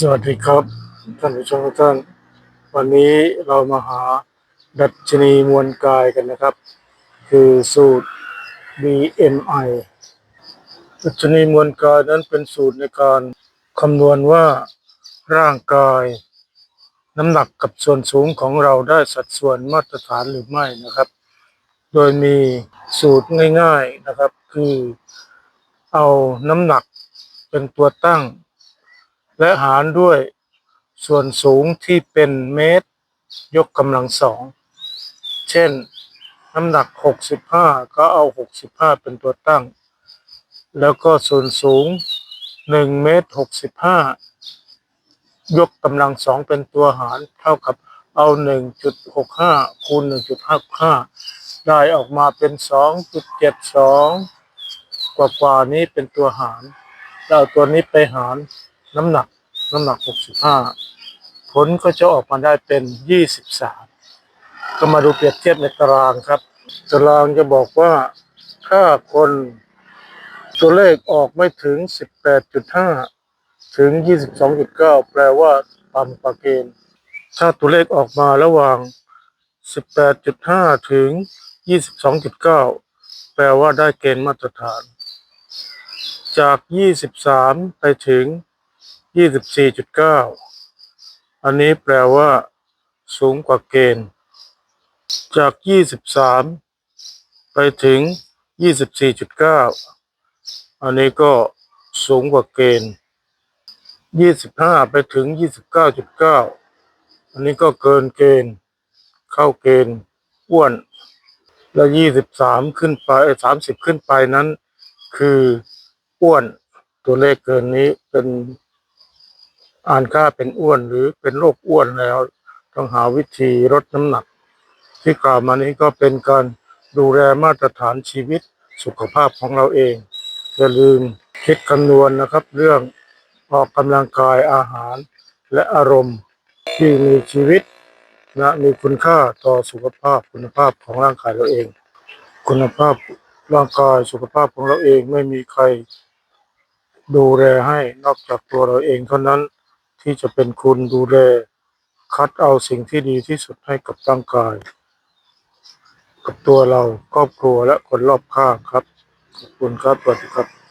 สวัสดีครับท่านผู้ชมทุกท่าน วันนี้เรามาหาดัชนีมวลกายกันนะครับ คือสูตร BMI ดัชนีมวลกายนั้นเป็นสูตรในการคำนวณว่าร่างกาย น้ำหนักกับส่วนสูงของเราได้สัดส่วนมาตรฐานหรือไม่นะครับ โดยมีสูตรง่าย ๆนะครับ คือเอาน้ำหนักเป็นตัวตั้ง และหารด้วยส่วนสูงที่เป็นเมตร ยกกำลังสอง เช่น น้ำหนัก 65 ก็เอา 65 เป็นตัวตั้ง แล้วก็ส่วนสูง1เมตร65 ยกกำลังสองเป็นตัวหารเท่ากับเอา 1.65 คูณ 1.55 ได้ออกมาเป็น 2.72 กว่ากว่าๆนี้เป็นตัวหาร แล้วเอาตัวนี้ไปหารน้ำหนัก น้ำหนัก 65 ผลก็จะออกมาได้เป็น 23 ก็มาดูเปรียบเทียบในตารางครับ ตารางจะบอกว่าถ้าคนตัวเลขออกไม่ถึง 18.5 ถึง 22.9 แปลว่าต่ำกว่าเกณฑ์ถ้าตัวเลขออกมาระหว่าง 18.5 ถึง 22.9 แปลว่าได้เกณฑ์มาตรฐาน จาก 23 ไปถึง ยี่สิบสี่จุดเก้าอันนี้แปลว่า สูงกว่าเกณฑ์ จากยี่สิบสามไปถึงยี่สิบสี่จุดเก้าอันนี้ก็สูงกว่าเกณฑ์ยี่สิบห้าไปถึงยี่สิบเก้าจุดเก้าอันนี้ก็เกินเกณฑ์ เข้าเกณฑ์อ้วน และยี่สิบสามขึ้นไปสามสิบขึ้นไปนั้น คืออ้วนตัวเลขเกินนี้เป็น อ่านค่าเป็นอ้วนหรือเป็นโรคอ้วนแล้ว ต้องหาวิธีลดน้ำหนัก ที่กล่าวมานี้ก็เป็นการดูแลมาตรฐานชีวิตสุขภาพของเราเอง อย่าลืมคิดคำนวณนะครับ เรื่องออกกำลังกายอาหารและอารมณ์ที่มีชีวิตนะมีคุณค่าต่อสุขภาพคุณภาพของร่างกายเราเอง คุณภาพร่างกายสุขภาพของเราเองไม่มีใครดูแลให้นอกจากตัวเราเองเท่านั้น ที่จะเป็นคุณดูแลคัดเอาสิ่งที่ดีที่สุดให้กับร่างกาย กับตัวเราครอบครัวและคนรอบข้างครับ ขอบคุณครับสวัสดีครับ